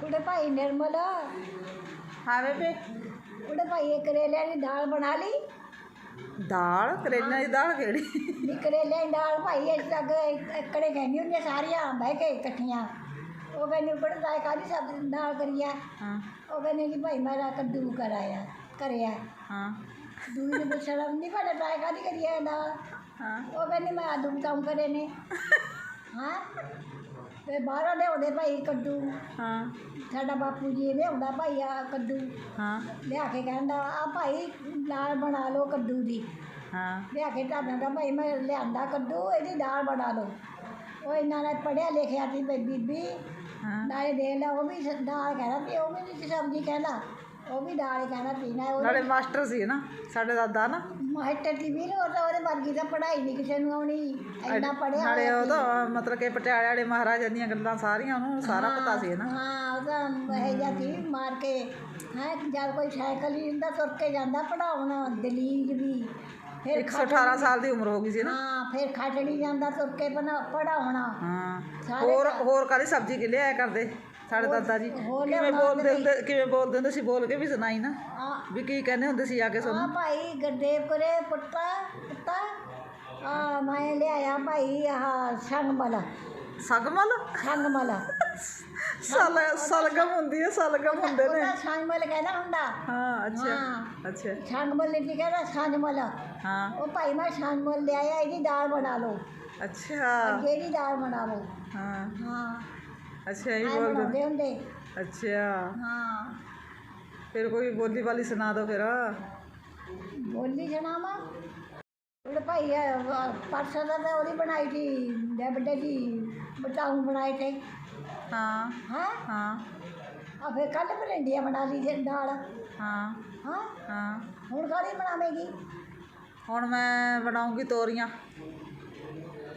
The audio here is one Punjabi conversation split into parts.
ਕੁੜੇ ਭਾਈ ਨਿਰਮਲ। ਹਾਂ ਬੇਬੇ। ਕੁੜੇ ਭਾਈ ਇਹ ਕਰੇਲਿਆਂ ਦੀ ਦਾਲ ਬਣਾ ਲਈ। ਦਾਲ? ਕਰੇਲਿਆਂ ਦੀ ਦਾਲ ਕਿਹੜੀ? ਨੀ ਕਰੇਲਿਆਂ ਦੀ ਦਾਲ ਭਾਈ ਇਸ ਤੱਕ ਇਕੜੇ ਕਹਿੰਦੀ ਹੁੰਦੀਆਂ ਸਾਰੀਆਂ ਬਹਿ ਕੇ ਇਕੱਠੀਆਂ। ਉਹ ਕਹਿੰਦੀ ਬੜੇ ਦਾਲ ਕਾਦੀ ਸਬਜ਼ੀ ਦਾਲ ਕਰੀਆ ਹਾਂ। ਉਹ ਕਹਿੰਦੀ ਕਿ ਭਾਈ ਮੇਰਾ ਕੱਦੂ ਕਰਾਇਆ ਕਰਿਆ। ਹਾਂ। ਦੂਜੀ ਨੂੰ ਪੁੱਛਣਾ ਨਹੀਂ ਭਾਈ ਦਾਲ ਕਾਦੀ ਕਰੀਆ ਦਾਲ? ਹਾਂ। ਉਹ ਕਹਿੰਦੀ ਮੈਂ ਆਲੂ ਬਤਾਉਂ ਕਰੇ ਨੇ। ਹਾਂ। ਤੇ ਬਾਹਰੋਂ ਲਿਆਉਂਦੇ ਭਾਈ ਕੱਦੂ। ਹਾਂ। ਸਾਡਾ ਬਾਪੂ ਜੀ ਲਿਆਉਂਦਾ ਭਾਈ ਆ ਕੱਦੂ। ਹਾਂ। ਲਿਆ ਕੇ ਕਹਿੰਦਾ ਆ ਭਾਈ ਦਾਲ ਬਣਾ ਲਓ ਕੱਦੂ ਦੀ। ਹਾਂ। ਲਿਆ ਕੇ ਢਾਬਿਆਂ ਦਾ ਭਾਈ ਮੈਂ ਲਿਆਂਦਾ ਕੱਦੂ ਇਹਦੀ ਦਾਲ ਬਣਾ ਲਓ। ਉਹ ਇਹਨਾਂ ਨੇ ਪੜਿਆ ਲਿਖਿਆ ਸੀ ਬੀਬੀ। ਹਾਂ। ਨਾਲੇ ਦੇ ਲਾ ਉਹ ਵੀ ਦਾਲ ਕਹਿਣਾ ਤੇ ਉਹ ਵੀ ਨਹੀਂ ਸਬਜ਼ੀ ਕਹਿੰਦਾ। ਉਹ ਵੀ ਦਾਲ ਹੀ ਕਹਿਣਾ ਪੀਣਾ ਉਹ ਨਾਲੇ ਮਾਸਟਰ ਸੀ ਨਾ ਸਾਡੇ ਦਾਦਾ ਨਾ। ਮਾਸਟਰ ਦੀ ਵੀ ਉਹ ਤਾਂ ਉਹਦੇ ਵਰਗੀ ਤਾਂ ਪੜ੍ਹਾਈ ਨਹੀਂ ਕਿਸੇ ਨੂੰ ਆਉਣੀ ਇੰਨਾ ਪੜਿਆ ਨਾਲੇ ਉਹ ਤਾਂ ਮਤਲਬ ਕਿ ਪਟਿਆਲੇ ਵਾਲੇ ਮਹਾਰਾਜਾ ਦੀਆਂ ਗੱਲਾਂ ਸਾਰੀਆਂ ਉਹਨੂੰ ਸਾਰਾ ਪਤਾ ਸੀ ਨਾ। ਹਾਂ ਉਹ ਤਾਂ ਇਹ ਜਾਂਦੀ ਮਾਰ ਕੇ ਹੈ ਜਦ ਕੋਈ ਸਾਈਕਲ ਹੀ ਹੁੰਦਾ ਤੁਰ ਕੇ ਜਾਂਦਾ ਪੜਾਉਣ ਦਲੀਲ ਵੀ। ਫਿਰ 118 ਸਾਲ ਦੀ ਉਮਰ ਹੋ ਗਈ ਸੀ ਨਾ। ਹਾਂ ਫਿਰ ਖਟੜੀ ਜਾਂਦਾ ਤੁਰ ਕੇ ਪੜਾਉਣਾ ਹਾਂ ਹੋਰ ਹੋਰ ਕਾਦੀ ਸਬਜ਼ੀ ਕਿ ਲਿਆਇਆ ਕਰਦੇ? ਸਾਡੇ ਦਾਦਾ ਜੀ ਕਿਵੇਂ ਬੋਲਦੇ ਹੁੰਦੇ ਕਿਵੇਂ ਬੋਲਦੇ ਹੁੰਦੇ ਸੀ? ਬੋਲ ਕੇ ਵੀ ਸੁਣਾਈ ਨਾ। ਆ ਵੀ ਕੀ ਕਹਿੰਦੇ ਹੁੰਦੇ ਸੀ ਆ ਕੇ ਆ ਸੁਣ ਭਾਈ ਗੁਰਦੇਵ ਕਰੇ ਪੁੱਤਾ ਪੁੱਤਾ। ਆ ਮੈਂ ਲਿਆਇਆ ਭਾਈ ਆਹ ਸੰਗਮਲ। ਸਗਮਲ? ਸੰਗਮਲ। ਸਲ ਸਲਗਮ ਹੁੰਦੀ ਹੈ ਸਲਗਮ ਹੁੰਦੇ ਨੇ। ਸੰਗਮਲ ਕਹਿੰਦਾ ਹੁੰਦਾ। ਹਾਂ ਅੱਛਾ। ਹਾਂ। ਅੱਛਾ। ਸੰਗਮਲ ਨੇ ਕੀ ਕਹਿੰਦਾ ਸੰਗਮਲ। ਹਾਂ। ਉਹ ਭਾਈ ਮੈਂ ਸੰਗਮਲ ਲਿਆਇਆ ਇਹਦੀ ਦਾਲ ਬਣਾ ਲਓ। ਅੱਛਾ। ਜਿਹੜੀ ਦਾਲ ਬਣਾ ਲਓ। ਹਾਂ। ਹਾਂ। ਅੱਛਾ ਇਹ ਆਏ ਬੋਲਦੇ ਬਣਾਉਂਦੇ ਹੁੰਦੇ। ਅੱਛਾ। ਹਾਂ। ਫਿਰ ਕੋਈ ਬੋਲੀ ਵਾਲੀ ਸੁਣਾ ਦਿਓ ਫਿਰ। ਬੋਲੀ ਜਨਾਮਾ ਉਹ ਭਾਈ ਆ, ਵਾ- ਪਰਸੋਂ ਦਾ ਤਾਂ ਉਹਦੀ ਬਣਾਈ ਸੀ ਦੇ ਵੱਡੇ ਦੀ ਬਤਾਉਂ ਬਣਾਏ ਤੇ। ਹਾਂ। ਹਾਂ? ਹਾਂ। ਆ ਫਿਰ ਕੱਲ ਭਰਿੰਡੀਆਂ ਬਣਾ ਲਈ ਜੇ ਦਾਲ ਹਾਂ। ਹਾਂ। ਹਾਂ। ਹੁਣ ਕਾਹਦੀ ਬਣਾਵੇਂਗੀ? ਹੁਣ ਮੈਂ ਬਣਾਉਂਗੀ ਤੋਰੀਆਂ।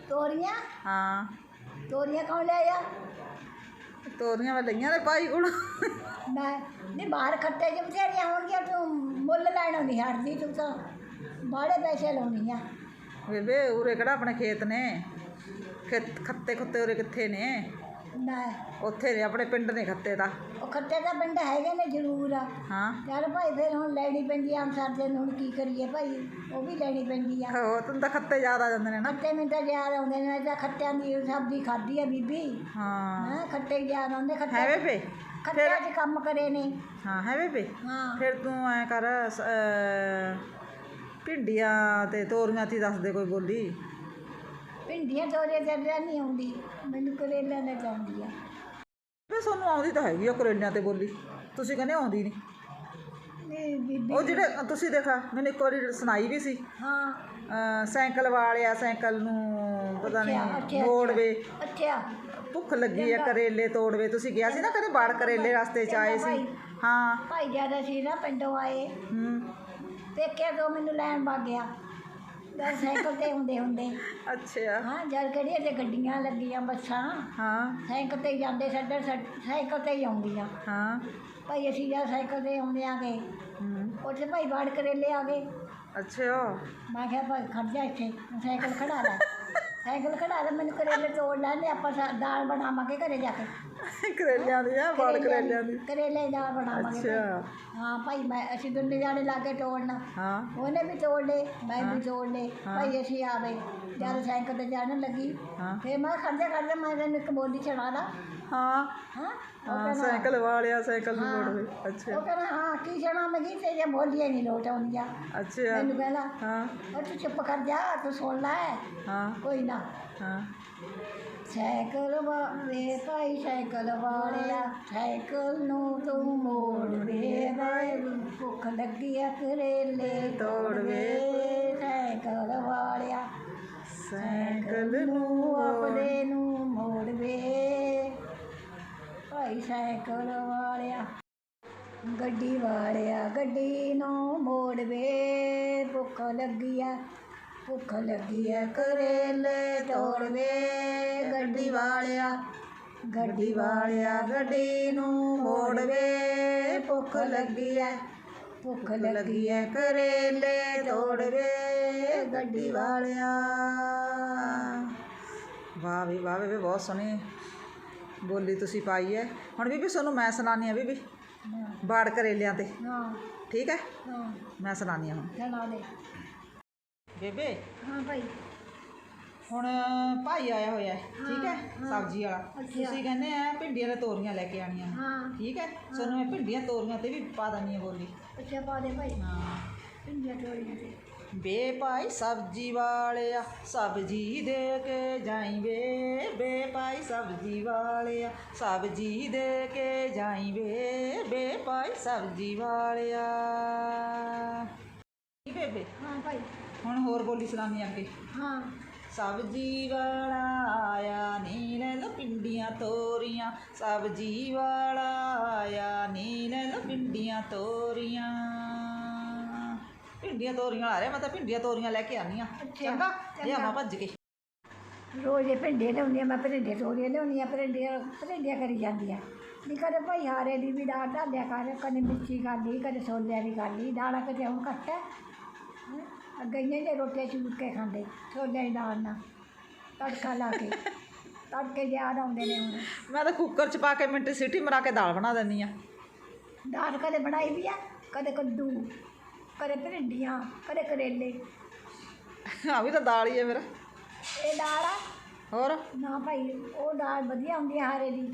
ਤੋਰੀਆਂ? ਹਾਂ। ਤੋਰੀਆਂ ਕੌਣ ਲਿਆਇਆ ਤੋਰੀਆਂ ਮੈਂ ਲਈਆਂ ਨੇ ਭਾਈ ਕੋਲ ਮੈਂ ਨਹੀਂ ਬਾਹਰ ਖੱਟੇ ਜਿਹੇ ਬਥੇਰੀਆਂ ਹੋਣਗੀਆਂ ਤੂੰ ਮੁੱਲ ਲੈਣੋਂ ਨਹੀਂ ਹਟਦੀ ਤੂੰ ਤਾਂ। ਬਾਹਲੇ ਪੈਸੇ ਲਾਉਣੀ ਆ ਬੇਬੇ ਉਰੇ ਕਿਹੜਾ ਆਪਣੇ ਖੇਤ ਨੇ? ਖੇਤ ਖੱਤੇ ਖੁੱਤੇ ਉਰੇ ਕਿੱਥੇ ਨੇ? ਉੱਥੇ ਨੇ ਆਪਣੇ ਪਿੰਡ ਨੇ ਖੱਤੇ ਦਾ। ਉਹ ਖੱਟੇ ਦਾ ਪਿੰਡ ਹੈਗੇ ਨੇ ਜ਼ਰੂਰ ਆ। ਹਾਂ। ਚੱਲ ਭਾਈ ਫਿਰ ਹੁਣ ਲੈਣੀ ਪੈਂਦੀ ਆ ਸਾਡੇ ਨੂੰ ਹੁਣ ਕੀ ਕਰੀਏ ਭਾਈ? ਉਹ ਵੀ ਲੈਣੀ ਪੈਂਦੀ ਆ। ਹੋ ਤੈਨੂੰ ਤਾਂ ਖੱਤੇ ਯਾਦ ਆ ਜਾਂਦੇ ਨੇ ਨਾ। ਖੱਟੇ ਮੈਨੂੰ ਤਾਂ ਯਾਦ ਆਉਂਦੇ ਨੇ ਤਾਂ ਖੱਟਿਆਂ ਦੀ ਸਬਜ਼ੀ ਖਾਧੀ ਆ ਬੀਬੀ। ਹਾਂ। ਹਾਂ ਖੱਟੇ ਯਾਦ ਆਉਂਦੇ ਹੈ ਖੱਟੇ ਬੇਬੇ ਖੱਟਿਆਂ 'ਚ ਕੰਮ ਕਰੇ ਨੇ। ਹਾਂ ਹੈ ਬੇਬੇ ਹਾਂ। ਫਿਰ ਤੂੰ ਐ ਕਰ ਭਿੰਡੀਆਂ ਤੇ ਤੋਰੀਆਂ ਤੀ ਦੱਸ ਦੇ ਕੋਈ ਬੋਲੀ। ਭਿੰਡੀਆਂ ਤੋਰੇ ਤੇ ਨਹੀਂ ਆਉਂਦੀ ਮੈਨੂੰ ਕਰੇਲਿਆਂ ਨੇ ਚਾਹੁੰਦੀ ਆ। ਵੇ ਸਾਨੂੰ ਆਉਂਦੀ ਤਾਂ ਹੈਗੀ ਆ ਕਰੇਲਿਆਂ ਤੇ ਬੋਲੀ ਤੁਸੀਂ ਕਹਿੰਦੇ ਆਉਂਦੀ ਨਹੀਂ। ਨਹੀਂ ਬੀਬੀ ਉਹ ਜਿਹੜੇ ਤੁਸੀਂ ਦੇਖਾ ਮੈਨੂੰ ਇੱਕ ਵਾਰੀ ਸੁਣਾਈ ਵੀ ਸੀ। ਹਾਂ। ਅਹ, ਸਾਈਕਲ ਵਾਲਿਆ ਸਾਈਕਲ ਨੂੰ ਪਤਾ ਅੱਛਾ, ਨਹੀਂ ਅੱਛਾ, ਮੋੜਵੇ ਅੱਛਾ। ਭੁੱਖ ਲੱਗੀ ਆ ਕਰੇਲੇ ਤੋੜਵੇ। ਤੁਸੀਂ ਗਿਆ ਸੀ ਨਾ ਕਦੇ ਬਾੜ ਕਰੇਲੇ ਰਸਤੇ ਚ ਆਏ ਸੀ। ਹਾਂ। ਭਾਈ ਜ਼ਿਆਦਾ ਸੀ ਨਾ ਪਿੰਡੋਂ ਆਏ। ਹੂੰ। ਦੇਖਿਆ ਤੋਂ ਮੈਨੂੰ ਲੈਣ ਵਗ ਗਿਆ। ਮੈਂ ਸਾਈਕਲ ਤੇ ਹੁੰਦੇ ਹੁੰਦੇ। ਅੱਛਾ। ਹਾਂ ਜਦ ਕਿਹੜੀਆਂ ਤੇ ਗੱਡੀਆਂ ਲੱਗੀਆਂ ਬੱਸਾਂ ਹਾਂ। ਸਾਈਕਲ ਤੇ ਜਾਂਦੇ ਸਾਡੇ ਸਾਈਕਲ ਤੇ ਹੀ ਆਉਂਦੀਆਂ। ਹਾਂ। ਭਾਈ ਅਸੀਂ ਜਦ ਸਾਈਕਲ ਤੇ ਆਉਂਦੇ ਆਗੇ ਹੂੰ। ਉੱਥੇ ਭਾਈ ਬਾੜ ਕਰੇਲੇ ਆ ਗਏ। ਅੱਛਾ। ਮੈਂ ਕਿਹਾ ਭਾਈ ਖੜ ਜਾ ਇੱਥੇ ਸਾਈਕਲ ਖੜਾ ਲੈ। ਸਾਈਕਲ ਖੜਾ ਲੈ ਮੈਨੂੰ ਕਰੇਲੇ ਤੋੜ ਲੈਣੇ ਆਪਾਂ ਦਾਲ ਬਣਾਵਾਂਗੇ ਘਰੇ ਜਾ ਕੇ। ਕਰੇਲਿਆਂ ਦੀ ਆ ਬਾੜ ਕਰੇਲਿਆਂ ਦੀ ਕਰੇਲੇ ਦੀ ਬਣਾਵਾਂਗੇ। ਅੱਛਾ। ਹਾਂ ਭਾਈ ਮੈਂ ਅਸੀਂ ਦੋਨੇ ਜਾਣੇ ਲਾ ਕੇ ਤੋੜਨਾ। ਹਾਂ। ਉਹਨੇ ਵੀ ਤੋੜ ਲਏ ਮੈਂ ਵੀ ਤੋੜ ਲਏ। ਭਾਈ ਅਸੀਂ ਆ ਗਏ ਜਦ ਸਾਈਕਲ ਤੇ ਜਾਣ ਲੱਗੀ ਫਿਰ ਮੈਂ ਖੜਦੇ ਖੜਦੇ ਮੈਂ ਤੈਨੂੰ ਇੱਕ ਬੋਲੀ ਚੜਾ ਲਾ। ਹਾਂ। ਹਾਂ ਸਾਈਕਲ ਵਾਲਿਆ ਸਾਈਕਲ ਨੂੰ ਹਾਂ। ਮੋੜਵੇ ਅੱਛਾ। ਉਹ ਕਹਿੰਦਾ ਹਾਂ ਕੀ ਚੜਾ ਮੈਂ ਕੀ ਤੇ ਬੋਲੀਆਂ ਨਹੀਂ ਲੋਟ ਆਉਂਦੀਆਂ। ਅੱਛਾ। ਮੈਨੂੰ ਕਹਿੰਦਾ ਹਾਂ। ਉਹ ਤੂੰ ਚੁੱਪ ਕਰ ਜਾ ਤੂੰ ਸੁਣ ਲੈ। ਹਾਂ। ਕੋਈ ਨਾ। ਹਾਂ। ਸਾਈਕਲ ਵਾਲੇ ਭਾਈ ਸਾਈਕਲ ਵਾਲਿਆ ਸਾਈਕਲ ਨੂੰ ਤੂੰ ਮੋੜ ਵੇ ਭੁੱਖ ਲੱਗੀ ਆ ਕਰੇਲੇ ਤੋੜ ਵੇ। ਸਾਈਕਲ ਵਾਲਿਆ ਸਾਈਕਲ ਨੂੰ ਆਪਣੇ ਨੂੰ ਮੋੜ ਵੇ। ਭਾਈ ਸਾਈਕਲ ਵਾਲਿਆ ਗੱਡੀ ਵਾਲਿਆ ਗੱਡੀ ਨੂੰ ਮੋੜ ਵੇ। ਭੁੱਖ ਲੱਗੀ ਆ ਭੁੱਖ ਲੱਗੀ ਆ ਕਰੇਲੇ ਤੋੜ ਵੇ। ਗੱਡੀ ਵਾਲਿਆ ਗੱਡੀ ਵਾਲਿਆ ਗੱਡੀ ਨੂੰ ਮੋੜ ਵੇ ਭੁੱਖ ਲੱਗੀ ਆ ਭੁੱਖ ਲੱਗੀ ਆ ਕਰੇਲੇ ਤੋੜ ਵੇ ਗੱਡੀ ਵਾਲਿਆ। ਵਾਹ ਵੀ ਵਾਹ ਵੀ ਬਹੁਤ ਸੋਹਣੀ ਬੋਲੀ ਤੁਸੀਂ ਪਾਈ ਹੈ ਹੁਣ ਬੀਬੀ ਤੁਹਾਨੂੰ ਮੈਂ ਸੁਣਾਉਂਦੀ ਆ ਬੀਬੀ ਬਾੜ ਕਰੇਲਿਆਂ ਤੇ। ਹਾਂ। ਠੀਕ ਹੈ ਹਾਂ। ਮੈਂ ਸੁਣਾਉਂਦੀ ਹਾਂ ਹੁਣ। ਚਲਾ ਦੇ। ਬੇਬੇ। ਹਾਂ ਭਾਈ। ਹੁਣ ਭਾਈ ਆਇਆ ਹੋਇਆ ਹੈ ਠੀਕ ਹੈ ਹਾਂ। ਸਬਜ਼ੀ ਵਾਲਾ। ਤੁਸੀਂ ਕਹਿੰਦੇ ਆ ਭਿੰਡੀਆਂ ਦੇ ਤੋਰੀਆਂ ਲੈ ਕੇ ਆਣੀਆਂ ਹਾਂ। ਠੀਕ ਹੈ ਤੁਹਾਨੂੰ ਮੈਂ ਭਿੰਡੀਆਂ ਤੋਰੀਆਂ ਤੇ ਵੀ ਪਾ ਦਨੀ ਆ ਬੋਲੀ। ਅੱਛਾ ਪਾ ਦੇ ਭਾਈ। ਹਾਂ। ਪਿੰਡੀਆਂ ਤੋੜੀਆਂ ਤੇ। ਬੇ ਭਾਈ ਸਬਜ਼ੀ ਵਾਲਿਆ ਸਬਜ਼ੀ ਦੇ ਕੇ ਜਾਈ ਵੇ। ਬੇ ਭਾਈ ਸਬਜ਼ੀ ਵਾਲਿਆ ਸਬਜ਼ੀ ਦੇ ਕੇ ਜਾਈ ਵੇ। ਬੇ ਭਾਈ ਸਬਜ਼ੀ ਵਾਲਿਆ। ਕੀ ਬੇਬੇ? ਹਾਂ ਭਾਈ। ਹੁਣ ਹੋਰ ਬੋਲੀ ਸੁਣਾਉਣੀ ਅੱਗੇ। ਹਾਂ। ਸਬਜ਼ੀ ਵਾਲਾ ਆਇਆ ਨੀ ਲੈ ਲੋ ਪਿੰਡੀਆਂ ਤੋਰੀਆਂ। ਸਬਜ਼ੀ ਵਾਲਾ ਆਇਆ ਨੀ ਲੈ ਲੋ ਪਿੰਡੀਆਂ ਤੋਰੀਆਂ। ਪਿੰਡੀਆਂ ਤੋਰੀਆਂ ਆ ਰਿਹਾ ਮੈਂ ਤਾਂ ਪਿੰਡੀਆਂ ਤੋਰੀਆਂ ਲੈ ਕੇ ਆਨੀ ਆ ਚੰਗਾ ਚੰਗਾ। ਲਿਆਵਾਂ ਭੱਜ ਕੇ। ਰੋਜ਼ ਇਹ ਭਿੰਡੇ ਲਿਆਉਂਦੀ ਹਾਂ ਮੈਂ ਭਿੰਡੇ ਤੋੜੀਆਂ ਲਿਆਉਂਦੀ ਹਾਂ ਭਿੰਡੀਆਂ ਭਿੰਡੀਆਂ ਕਰੀ ਜਾਂਦੀਆਂ। ਵੀ ਕਦੇ ਭਾਈ ਹਾਰੇ ਦੀ ਵੀ ਦਾਲ ਢਾਲਿਆ ਕਰ ਕਦੇ ਮਿੱਠੀ ਕਰ ਲਈ ਕਦੇ ਛੋਲਿਆਂ ਦੀ ਕਰ ਲਈ ਦਾਲਾਂ ਕਿਤੇ ਹੁਣ ਘੱਟ ਹੈ। ਇੰਨੇ ਜੇ ਰੋਟੀਆਂ ਚੂਰ ਕੇ ਖਾਂਦੇ ਦੀ ਦਾਲ ਨਾਲ ਤੜਕਾ ਲਾ ਕੇ ਤੜਕੇ ਯਾਦ ਆਉਂਦੇ ਨੇ ਹੁਣ। ਮੈਂ ਤਾਂ ਕੁੱਕਰ 'ਚ ਪਾ ਕੇ ਮਿੰਟ ਸੀਟੀ ਮਰਾ ਕੇ ਦਾਲ ਬਣਾ ਦਿੰਦੀ ਆ। ਦਾਲ ਕਦੇ ਬਣਾਈ ਵੀ ਆ ਕਦੇ ਕੱਦੂ ਕਦੇ ਭਿੰਡੀਆਂ ਕਦੇ ਕਰੇਲੇ। ਆ ਵੀ ਤਾਂ ਦਾਲ ਹੀ ਹੈ ਮੇਰਾ ਇਹ ਦਾਲ ਆ। ਹੋਰ? ਨਾ ਭਾਈ ਉਹ ਦਾਲ ਵਧੀਆ ਹੁੰਦੀ ਆ ਹਾਰੇ ਦੀ।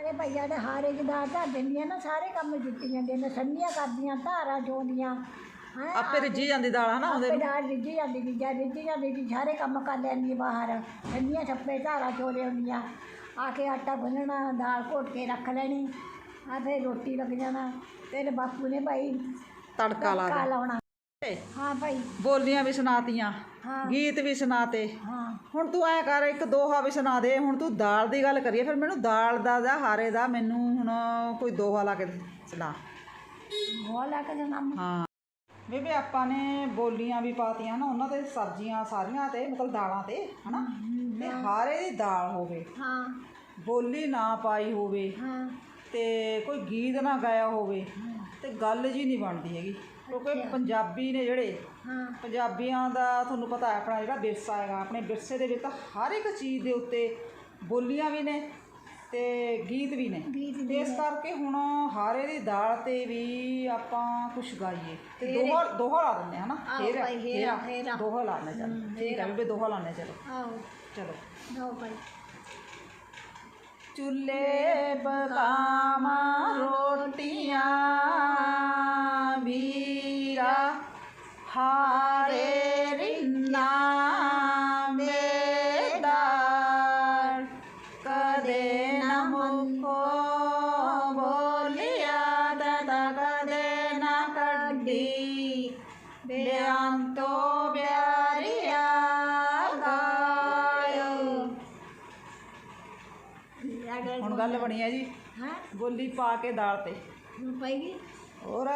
ਅਰੇ ਭਈਆ ਦੇ ਹਾਰੇ ਦੀ ਦਾਲ ਧਰ ਦਿੰਦੀਆਂ ਨਾ ਸਾਰੇ ਕੰਮ ਜਿੱਤੀ ਜਾਂਦੇ ਨੇ ਸੰਨੀਆਂ ਕਰਦੀਆਂ ਧਾਰਾਂ ਚੋਂਦੀਆਂ। ਹੈ ਆਪੇ ਰਿੱਝੀ ਜਾਂਦੀ ਦਾਲ ਹਨਾ ਉਹਦੇ ਆਪੇ ਦਾਲ ਰਿੱਝੀ ਜਾਂਦੀ ਦੀ ਜਾਂ ਰਿੱਝੀ ਜਾਂਦੀ ਦੀ ਸਾਰੇ ਕੰਮ ਕਰ ਲੈਂਦੀ ਬਾਹਰ। ਸੰਨੀਆਂ ਛੱਪੇ ਧਾਰਾਂ ਚੋਲੇ ਹੁੰਦੀਆਂ। ਆ ਕੇ ਆਟਾ ਗੁੰਨਣਾ ਦਾਲ ਘੋਟ ਕੇ ਰੱਖ ਲੈਣੀ। ਆ ਫਿਰ ਰੋਟੀ ਲੱਗ ਜਾਣਾ। ਤੇਰੇ ਬਾਪੂ ਨੇ ਭਾਈ ਤੜਕਾ ਲਾ ਤੜਕਾ ਦੇ ਲਾਉਣਾ। ਹਾਂ ਭਾਈ। ਬੋਲੀਆਂ ਵੀ ਸੁਣਾਤੀਆਂ ਹਾਂ। ਗੀਤ ਵੀ ਸੁਣਾਤੇ। ਹਾਂ। ਹੁਣ ਤੂੰ ਐ ਕਰ ਇੱਕ ਦੋਹਾ ਵੀ ਸੁਣਾ ਦੇ। ਹੁਣ ਤੂੰ ਦਾਲ ਦੀ ਗੱਲ ਕਰੀਏ ਫਿਰ ਮੈਨੂੰ ਦਾਲ ਦਾ ਜਾਂ ਹਾਰੇ ਦਾ ਮੈਨੂੰ ਹੁਣ ਕੋਈ ਦੋਹਾ ਲਾ ਕੇ ਸੁਣਾ। ਉਹ ਲਾ ਕੇ ਨਾਮ ਹਾਂ। ਬੇਬੇ ਆਪਾਂ ਨੇ ਬੋਲੀਆਂ ਵੀ ਪਾਤੀਆਂ ਨਾ ਉਹਨਾਂ ਤੇ ਸਬਜ਼ੀਆਂ ਸਾਰੀਆਂ ਤੇ ਮਤਲਬ ਦਾਲਾਂ ਤੇ ਹਨਾ? ਤੇ ਹਾਰੇ ਦੀ ਦਾਲ ਹੋਵੇ। ਹਾਂ। ਬੋਲੀ ਨਾ ਪਾਈ ਹੋਵੇ। ਹਾਂ। ਤੇ ਕੋਈ ਗੀਤ ਨਾ ਗਾਇਆ ਹੋਵੇ ਤੇ ਗੱਲ ਜੀ ਨਹੀਂ ਬਣਦੀ ਹੈਗੀ। ਕਿਉਂਕਿ ਪੰਜਾਬੀ ਨੇ ਜਿਹੜੇ ਹਾਂ। ਪੰਜਾਬੀਆਂ ਦਾ ਤੁਹਾਨੂੰ ਪਤਾ ਹੈ ਆਪਣਾ ਜਿਹੜਾ ਵਿਰਸਾ ਹੈਗਾ ਆਪਣੇ ਵਿਰਸੇ ਦੇ ਵਿੱਚ ਤਾਂ ਹਰ ਇੱਕ ਚੀਜ਼ ਦੇ ਉੱਤੇ ਬੋਲੀਆਂ ਵੀ ਨੇ ਤੇ ਗੀਤ ਵੀ ਨੇ। ਗੀਤ ਤੇ ਇਸ ਕਰਕੇ ਹੁਣ ਹਾਰੇ ਦੀ ਦਾਲ ਤੇ ਵੀ ਆਪਾਂ ਕੁਝ ਗਾਈਏ। ਤੇ ਦੋਹਾ ਦੋਹਾ ਲਾ ਦਿੰਦੇ ਹਾਂ ਹਨਾ? ਹੇਰਾ, ਹੇਰਾ। ਦੋਹਾ ਲਾਣੇ ਚੱਲ। ਠੀਕ ਹੈ ਬੇਬੇ ਦੋਹਾ ਲਾਣੇ ਚਲੋ। ਆਓ ਚਲੋ। ਦੋ ਭਾਈ। ਚੁੱਲ੍ਹੇ ਪਕਾਵਾਂ ਰੋਟੀਆਂ। ਕੱਢੀ ਬਿਆੰਤੋ ਬਿਆਰੀਆ ਗਾਇਓ। ਹੁਣ ਗੱਲ ਬਣੀ ਹੈ ਜੀ। ਹਾਂ? ਬੋਲੀ ਪਾ ਕੇ ਦਾਲ ਤੇ। ਪਈਗੀ ਹੋਰ?